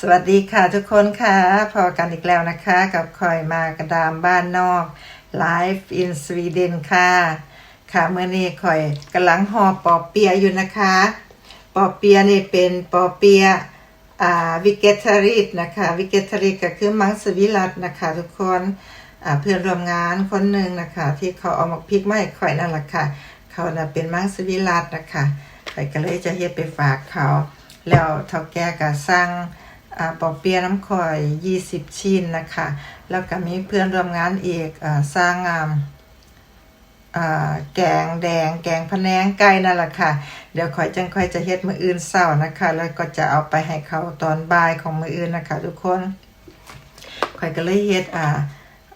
สวัสดีค่ะทุกคนค่ะ พอกันอีกแล้วนะคะ กับคอยมากระดามบ้านนอก Life in Sweden ค่ะ ค่ะเมื่อนี้คอยกำลังห่อปอเปียอยู่นะคะ ปอเปียนี่เป็นปอเปียอ่าวิกเกตาริสนะคะวิกเกตาริสก็คือมังสวิรัตนะคะทุกคนอ่าเพื่อนร่วมงานคนหนึ่งนะคะ ที่เขาเอามาพริกมาให้คอยนั่นแหละค่ะ เขาน่ะเป็นมังสวิรัตนะคะคอยก็เลยจะเฮ็ดไปฝากเขา แล้วเท่าแก่ก็สั่ง ปอเปียน้ำข่อย 20 ชิ้นนะคะ แล้วก็มีเพื่อนร่วมงานอีกอสร้างงามแกงแดง แกงพะแนงไก่นั่นแหละค่ะ เดี๋ยวข่อยจังค่อยจะเฮ็ดมืออื่นเช้านะคะ แล้วก็จะเอาไปให้เขาตอนบ่ายของมืออื่นนะคะ ทุกคนข่อยก็เลยเฮ็ดอ่า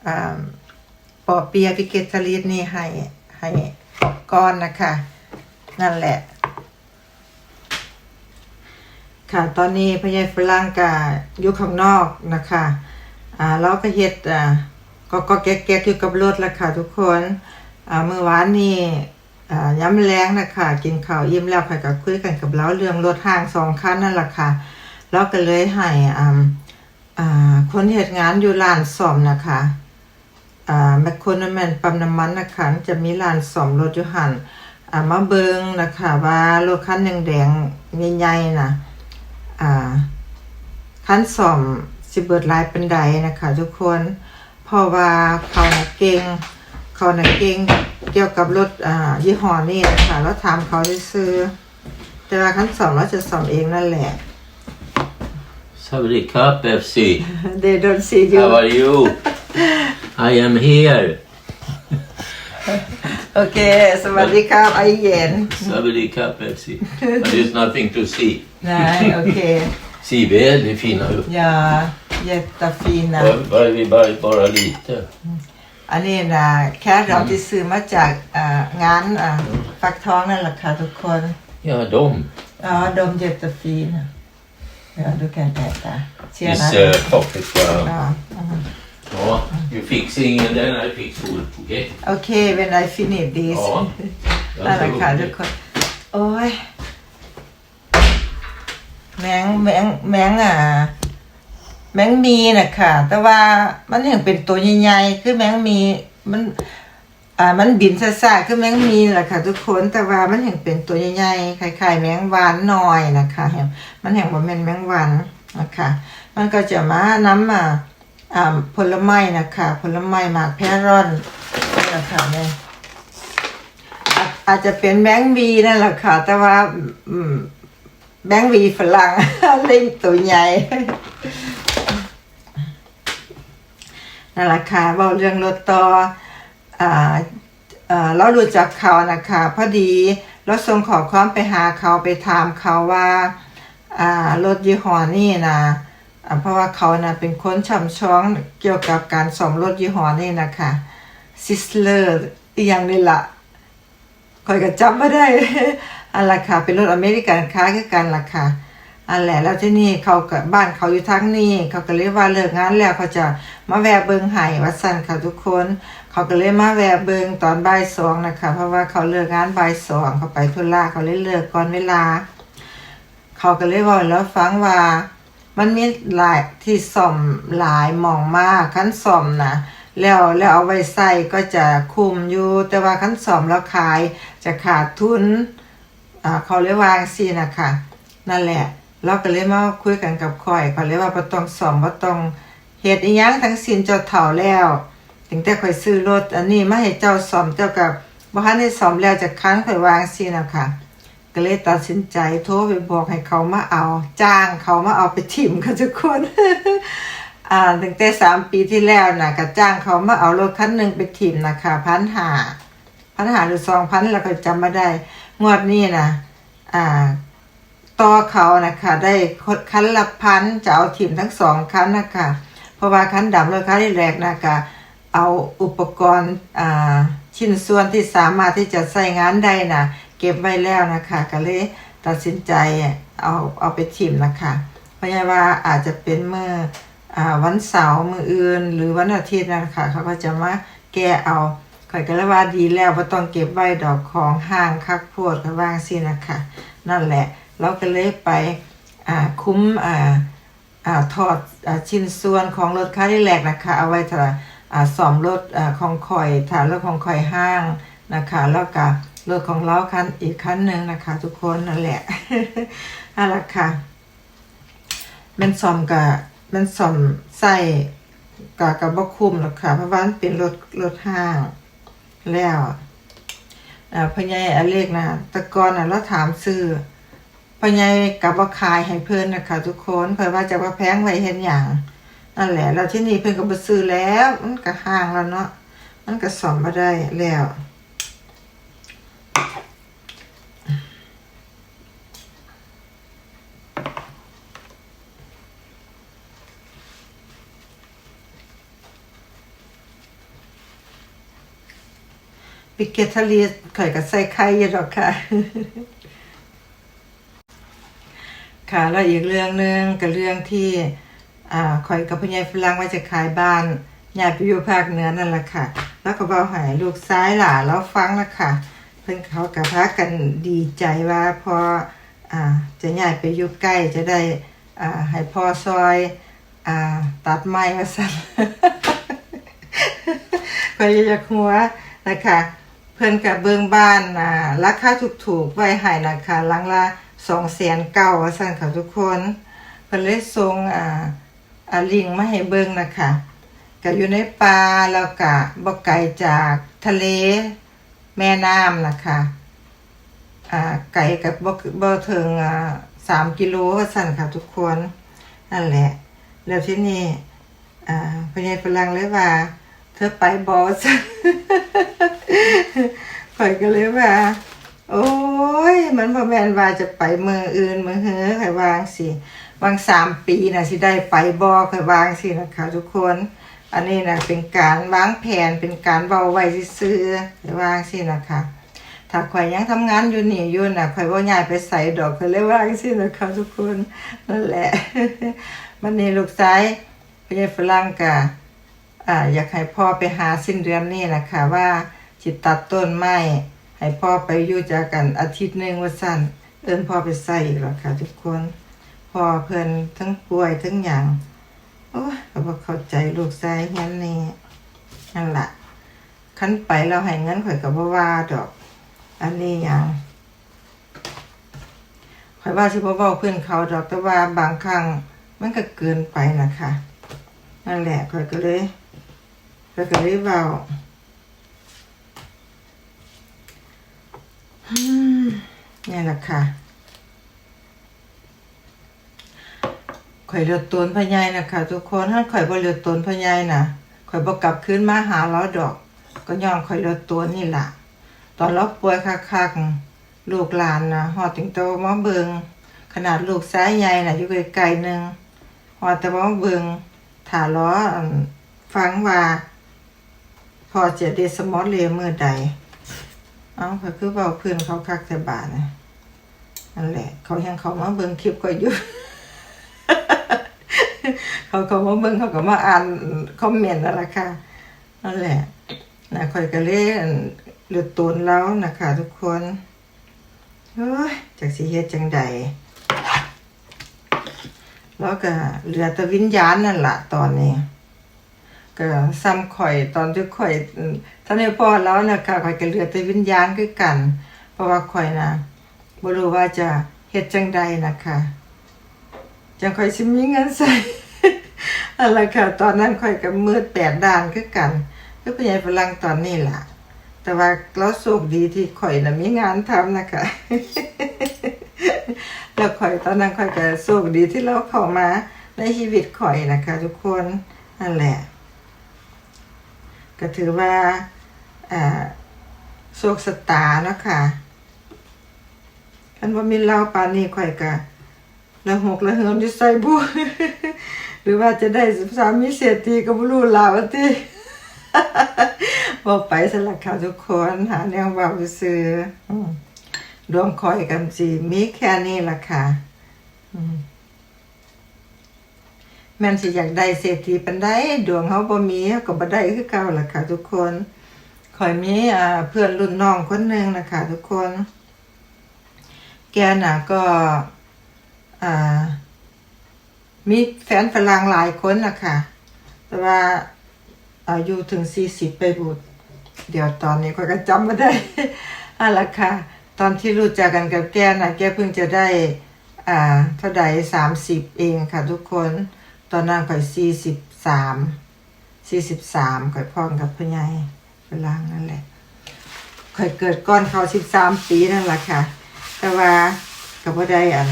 อ่าปอเปียพิเกตาลีดนี่ให้ให้ก้อนนะคะ นั่นแหละ ค่ะ ตอนนี้พญายฝรั่งก็อยู่ข้างนอกนะคะอ่าเราก็เฮ็ดอ่าก็ก็แก๊กๆอยู่กับรถแล้วค่ะทุกคนอ่าเมื่อวานนี้อ่าย้ำแรงนะคะกินข้าวอิ่มแล้วค่ะก็คุยกันกับเราเรื่องรถห้างสองคันนั่นแหละค่ะเราก็เลยให้อ่าอ่าคนเฮ็ดงานอยู่ร้านซ่อมนะคะอ่าแมคโครนแมนปั๊มน้ำมันนะคะจะมีร้านซ่อมรถอยู่หันอ่ามาเบิงนะคะว่ารถคันแดงๆใหญ่ๆน่ะ อ่าคันซ่อมสิเบิดหลายเป็นใดนะคะทุกคนเพราะว่าเขาน่ะเก่งเขาน่ะเก่งเกี่ยวกับรถอ่ายี่ห้อนี้นะคะแล้วถามเขาซื้อๆแต่ว่าคันซ่อมเราจะซ่อมเองนั่นแหละ Sawadee Cup FC. They don't see you How are you? I am here. โอเค สวัสดีครับไอเย็น Sawadee Cup FC. But there's nothing to see. นะโอเค See väldigt fina ut. อย่าอย่าตาฟีนะ Bara- Bara vi bara, bara lite. อันนี้นะแค่เราที่ซื้อมาจากอ่างานอ่าฟักทองนั่นแหละค่ะทุกคน Ja, de. อ๋อดมเจ็บตาฟีนะเดี๋ยวดูแกนแตกตาเชียร์นะ Is uh, pocket brown. อ๋ออืม Ja, you fixing and then I fix food. Okay? โอเค when I finish this อ๋อนั่นแหละค่ะทุกคนโอ้ยแมงแมงแมงอะ แมงมีนะค่ะ แต่ว่ามันยังเป็นตัวใหญ่ๆ คือแมงมี มัน อ่า มันบินซ่าๆ คือแมงมีแหละค่ะ ทุกคน แต่ว่ามันยังเป็นตัวใหญ่ๆคล้ายๆแมงวานหน่อยนะคะแฮมมันยังบ่แม่นแมงวันนะคะ มันก็จะมาน้ำอ่าอ่า ผลไม้นะคะ ผลไม้หมากแพรอนนี่แหละค่ะเนี่ยอาจอาจจะเป็นแบงค์บีนั่นแหละค่ะ แต่ว่าอืมแบงค์บีฝรั่งเล่นตัวใหญ่นั่นแหละค่ะเว่าเรื่องรถต่ออ่าเอ่อเรารู้จักเขานะคะพอดีเราส่งขอความไปหาเขาไปถามเขาว่ารถยี่ห้อนี่นะอ่า เพราะว่าเขานะเป็นคนช่ำช้องเกี่ยวกับการซ่อมรถยี่ห้อนี่นะคะซิสเลอร์อีอย่างนี่ละคอยก็จำไม่ได้อันละค่ะเป็นรถอเมริกันค้าคือกันล่ะค่ะอันแหละแล้วที่นี่เขากับบ้านเขาอยู่ทั้งนี้ เขาก็เลยว่าเลิกงานแล้วเขาจะมาแวะเบิงไห้วัดสันค่ะทุกคน เขาก็เลยมาแวะเบิงตอนบ่ายสองนะคะ เพราะว่าเขาเลิกงานบ่ายสองเขาไปธุระเขาเลยเลิกก่อนเวลา เขาก็เลยบอกแล้วฟังว่า มันมีหลายที่ซ่อมหลายมองมากขั้นซ่อมนะแล้วแล้วเอาไว้ใส่ก็จะคุมอยู่แต่ว่าขั้นซ่อมแล้วขายจะขาดทุนอ่าเขาเรียกว่าจั่งซีนะคะนั่นแหละเราก็เลยมาคุยกันกับข่อยเขาเรียกว่าบ่ต้องซ่อมบ่ต้องเฮ็ดอีหยังทั้งสิ้นเจ้าเฒ่าแล้วถึงแต่ข่อยซื้อรถอันนี้มาให้เจ้าซ่อมเจ้าก็บ่ทันได้ซ่อมแล้วจะค้างข่อยวางซีนะคะ ก็เลยตัดสินใจโทรไปบอกให้เขามาเอา จ้างเขามาเอาไปทิมค่ะทุกคนอ่าตั้งแต่สามปีที่แล้วนะก็จ้างเขามาเอารถคันหนึ่งไปทิมนะคะพันหาพันหาหรือสองพันแล้วก็จำไม่ได้ งวดนี้นะอ่าต่อเขานะคะ ได้คันละพันจะเอาทิมทั้งสองคันนะคะเพราะว่าคันดำรถคันแรกนะคะเอาอุปกรณ์อ่าชิ้นส่วนที่สามารถที่จะใช้งานได้นะ เก็บไว้แล้วนะคะก็เลยตัดสินใจเอาเอาไปทิมนะคะเพราะว่าอาจจะเป็นเมื่ออวันเสาร์มืออื่น หรือวันอาทิตย์นะคะเขาก็จะมาแก้เอาข่อยก็เลยว่าดีแล้วว่าต้องเก็บไว้ดอกของห้างคักโพดก็ว่างสินะคะ นั่นแหละเราก็เลยไปคุ้มออถอดอชิ้นส่วนของรถคันที่แรกนะคะ เอาไว้ถ้าอ่าซ่อมรถอของข่อยถ้ารถของข่อยห้างนะคะ แล้วก็ รถของเราคันอีกคันหนึ่งนะคะ ทุกคนนั่นแหละนั่นแหละค่ะมันซ่อมกับมันซ่อมใส่กับกับบ่คุ้มหรอกค่ะเพราะว่านเป็นรถรถห้างแล้วอ่าพ่อใหญ่อเล็กนะตะกอนนะเราถามซื้อพ่อใหญ่กับว่าขายให้เพิ่อนนะคะ ทุกคนเพิ่นว่าจะว่าแพงไว้เห็นหยังนั่นแหละแล้วที่นี่เพิ่อนก็บซื้อแล้ว มันก็ห่างแล้วเนาะมันก็ซ่อมบ่ได้แล้ว ปิกเกตทะเลข่อยก็ใส่ไข่อยี่ดอกค่ะ ค่ะแล้วอีกเรื่องหนึ่งกับเรื่องที่อ่าข่อยกับพ่ใหญ่ฝรั่งว่าจะขายบ้านยายไปอยู่ภาคเหนือนั่นแหละค่ะ แล้วก็เบาใหายลูกซ้ายหล่าแล้วฟังแล้วค่ะ เพิ่นเขากับพากันดีใจว่าพออ่าจะยายไปอยู่ใกล้จะได้อ่าให้พ่อซอยอ่าตัดไม้มาสั่นก็อยากหัวนะคะ เพื่อนกับเบิงบ้านอ่าราคาถูกๆไว้ให้นะคะหลังละสองแสนเก้าสั่นค่ะทุกคนเพื่นเลยส่งอ่าอ่าลิงมาให้เบิงนะคะก็อยู่ในป่าแล้วก็บ่ไกลจากทะเลแม่น้ำนะคะอ่าไกลกับบ่บ่ถึงอ่าสามกิโลสั่นค่ะทุกคนนั่นแหละ แล้วที่นี่อ่าพญายฝรั่งเลยว่า เธอไปบอสข่อยก็เลยว่า โอ้ย มันบ่แม่นว่าจะไปเมืองอื่นเมืองเฮ้อข่อยวางสิวางสามปีนะสิได้ไปบ่ข่อยวางสินะคะทุกคน อันนี้นะเป็นการวางแผนเป็นการเว้าไว้ซื่อๆข่อยวางสินะคะถ้าข่อยยังทำงานอยู่นี่อยู่น่ะข่อยบ่ย้ายไปใส่ดอกข่อยเลยว่าจังซี่นะคะทุกคนนั่นแหละมันนี่ลูกชายพี่ใหญ่ฝรั่งกะ อ่าอยากให้พ่อไปหาสิ้นเดือนนี่นะคะว่าจิตตัดต้นไม้ให้พ่อไปอยู่จากกันอาทิตย์หนึ่งว่าสั้นเอินพ่อไปใส่อีกแล้วค่ะทุกคนพ่อเพิ่นทั้งป่วยทั้งหยังโอ้ยก็บ่เข้าใจลูกชายเฮียนนี่นั่นละคันไปเราให้เงินข่อยก็บ่ว่าดอก อันนี้หยังข่อยว่าสิบ่เว้าเพิ่อนเขาดอกแต่ว่าบางครั้งมันก็เกินไปนะคะนั่นแหละข่อยก็เลย ข่อยก็เลยเว้านี่แหละค่ะข่อยเลือดตนพะยายนะคะทุกคนถ้าข่อยบ่เลือดตนพะยายนะข่อยบ่กลับคืนมาหาเราดอก ก็ย้อนข่อยเลือดตัวนี่แหละตอนเราป่วยคักๆลูกหลานนะฮอดถึงโตมาเบิงขนาดลูกซ้ายใหญ่น่ะอยู่ไกลๆหนึ่งฮอดแต่ว่ามาเบิงถ้าล้อฟังว่า พอจะเดสมอลเลเมื่อใด เอาเขาคือเบาเพื่อนเขาคักแต่บาทนะนั่นแหละ เขายังเขามาเบิ่งคลิปก็อยู่เขาเขามาเบิ่งเขาก็มาอ่านคอมเมนต์นั่นแหละค่ะนั่นแหละนะคอยก็เล่นหลุดตูนแล้วนะคะทุกคนเฮ้ยจากสิเฮ็ดจังใดแล้วก็เหลือแต่วิญญาณนั่นแหละตอนนี้ ก็ซ้ำข่อยตอนที่ข่อยอืมท่านให้พ่อแล้วนะคะข่อยก็เหลือแต่วิญญาณคือกัน เพราะว่าข่อยนะบ่รู้ว่าจะเฮ็ดจังใดนะคะจังข่อยสิมีเงินใส่อะไรค่ะ ตอนนั้นข่อยก็มืดแปดด้านคือกันคือพยายฝรั่งตอนนี้ล่ะ แต่ว่าเราโชคดีที่ข่อยนะมีงานทำนะคะแล้วข่อยตอนนั้นข่อยก็โชคดีที่เราเข้ามาในชีวิตข่อยนะคะ ทุกคนนั่นแหละ ก็ถือว่าโชคสตาเนาะค่ะคันว่ามีเล่าปานนี้ข่อยกะละหกละเหิมอยู่ใส่บุหรือว่าจะได้สามีเศรษฐีก็บ่รู้ลาวาติบอกไปสลักข่าวทุกคนหาแนวเว้าซื่อรวมคอยกันสิมีแค่นี้ล่ะค่ะ อืม แม่นสิอยากได้เศรษฐีปันได้ดวงเฮาบ่มีเฮาก็บ่ได้คือเก่าล่ะค่ะ ทุกคนข่อยมีอ่าเพื่อนรุ่นน้องคนหนึ่งนะคะทุกคน แกน่ะก็อ่ามีแฟนฝรั่งหลายคนนะคะแต่ว่าอายุถึงสี่สิบไปบุตรเดี๋ยวตอนนี้ก็จำไม่ได้อะละค่ะ ตอนที่รู้จักกันกับแกนะแกเพิ่งจะได้ อ่าเท่าใดสามสิบเองค่ะทุกคน ตอนนั้นข่อยสี่สิบสามสี่สิบสามข่อยพ่องกับพ่อใหญ่ฝรั่งนั่นแหละข่อยเกิดก่อนเขาสิบสามปีนั่นแหละค่ะ แต่ว่ากับว่าได้อะ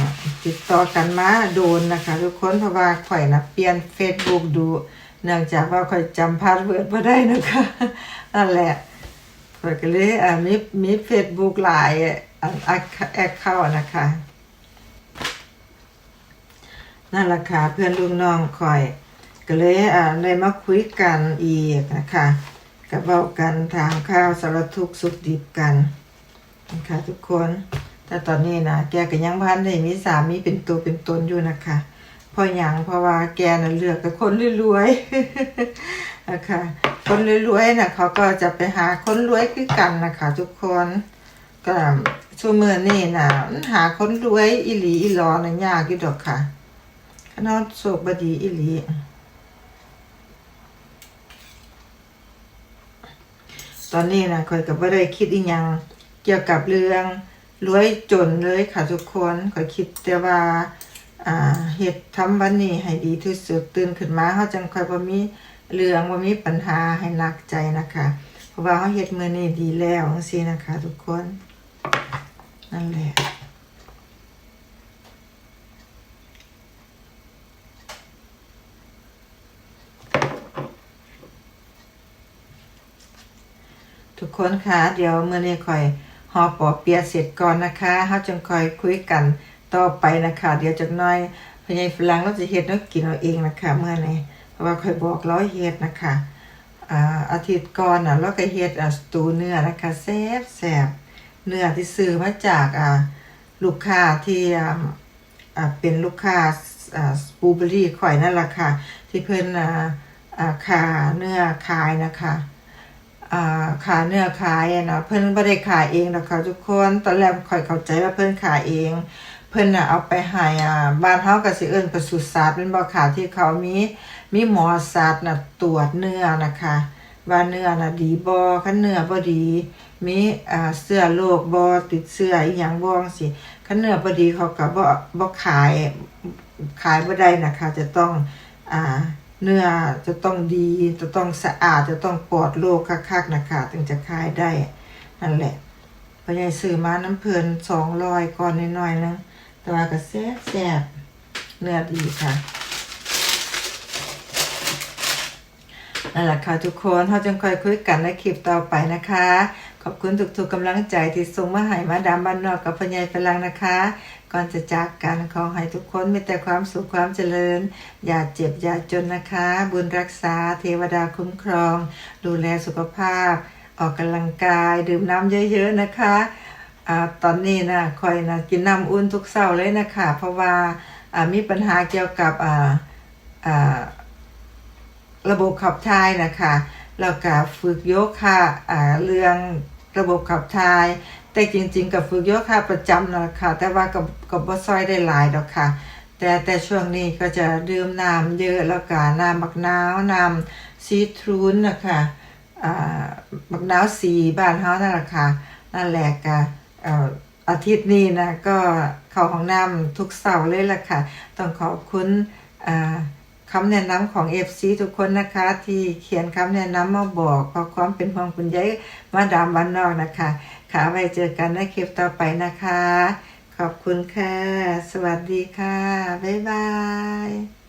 ติดต่อกันมาโดนนะคะ ทุกคนเพราะว่าข่อยนะเปลี่ยนเฟซบุ๊กดูเนื่องจากว่าข่อยจำพาสเวิร์ดม่ได้นะคะนั่นแหละข่อยก็เลยอ่ามีมีเฟซบุ๊กหลายอันแอคเข้านะคะ นั่นแหละค่ะเพื่อนลุงน้องคอย ก็เลยอ่าเลยมาคุยกันอีกนะคะกับเว้ากันถามข้าวสารทุกสุขดิบกันนะคะทุกคน แต่ตอนนี้นะแกก็ยังพันได้มีสามีเป็นตัวเป็นตนอยู่นะคะเพราะอย่างเพราะว่าแกน่ะเลือกกับคนรวยๆนะคะคนรวยๆน่ะเขาก็จะไปหาคนรวยคือกันนะคะทุกคนก็ชั่วเมื่อนี่นะหาคนรวยอีหลีอีหลอน่ะยากอยู่ดอกค่ะ นาดโศกบดีอีหลีตอนนี้นะคอยกับว่าได้คิดอีกอย่างเกี่ยวกับเรื่องรวยจนเลยค่ะทุกคนคอยคิดแต่ว่าเฮ็ดทำวันนี้ให้ดีที่สุดตื่นขึ้นมาเขาจังคอยบ่มีเรื่องบ่มีปัญหาให้หนักใจนะคะ เพราะว่าเขาเฮ็ดมื้อนี้ดีแล้วจังซี่นะคะ ทุกคนนั่นแหละ ทุกคนคะเดี๋ยวเมื่อนี้คอยหอปอเปียเสร็จก่อนนะคะเขาจึงคอยคุยกันต่อไปนะคะ เดี๋ยวจากน้อยพญายฝรั่งเราจะเฮ็ดนักกินเอาเองนะคะ เมื่อนี้เพราะว่าคอยบอกเราเฮ็ดนะคะอ่าอาทิตย์ก่อนน่ะเราก็เฮ็ดอ่าสตูเนื้อนะคะแซ่บแซ่บเนื้อที่ซื้อมาจากอ่าลูกค้าที่อ่าเป็นลูกค้าอ่าสปูเบอรี่ข่อยนั่นแหละค่ะ ที่เพิ่นอ่าอ่าขาเนื้อขายนะคะ ขาเนื้อขายนะเพิ่นบ่ได้ขายเองดอกค่ะทุกคนตอนแรกข่อยเข้าใจว่าเพิ่นขายเอง เพิ่นน่ะเอาไปให้อ่าบ้านเฮาก็สิเอิ้นปศุสัตว์เป็นบ่ค่ะที่เขามีมีหมอสัตว์น่ะตรวจเนื้อนะคะว่าเนื้อน่ะดีบ่คันเนื้อบ่ดี มีอ่าเสื้อโรคบ่ติดเสื้ออีหยังบ่จังซี่คันเนื้อบ่ดีเขาก็บ่บ่ขายขายบ่ได้นะคะจะต้องอ่า เนื้อจะต้องดีจะต้องสะอาดจะต้องปลอดโรคคักๆนะคะถึงจะขายได้ นั่นแหละพยายซื้อมาน้ำเพลินสองรอยก่อนน้อยๆนึงแต่ว่าก็แซ่บแซ่บเนื้อดีค่ะนั่นแหละค่ะทุกคนเราจะคอยคุยกันในคลิปต่อไปนะคะ ขอบคุณทุกๆกำลังใจที่ส่งมาให้มาดามบ้านนอกกับพญายพลังนะคะ ก่อนจะจากกันขอให้ทุกคนมีแต่ความสุขความเจริญ อย่าเจ็บอย่าจนนะคะ บุญรักษาเทวดาคุ้มครอง ดูแลสุขภาพ ออกกำลังกายดื่มน้ำเยอะๆนะคะอตอนนี้นะคอยนะกินน้ำอุ่นทุกเช้าเลยนะคะ เพราะว่ามีปัญหาเกี่ยวกับระบบขับถ่ายนะคะแล้วก็ฝึกโยคะอ่าเรื่องระบบขับถ่าย แต่จริงๆกับฝึกโยคะประจำนะคะแต่ว่ากับกับบ่ซอยได้หลายดอกค่ะ แต่แต่ช่วงนี้ก็จะดื่มน้ำเยอะแล้วก็น้ำบักนาวน้ำซีทรูนนะคะอ่าบักนาวสีบ้านเฮานั่นแหละค่ะนั่นแหละก็เอ่ออาทิตย์นี้นะก็เข้าห้องน้ำทุกเสาร์เลยล่ะค่ะ ต้องขอบคุณอ่าคำแนะนำของ FC ทุกคนนะคะ ที่เขียนคำแนะนำมาบอกขอความเป็นห่วงคุณยายมาดามวันนอกนะคะ ค่ะไว้เจอกันในคลิปต่อไปนะคะ ขอบคุณค่ะ สวัสดีค่ะ บ๊ายบาย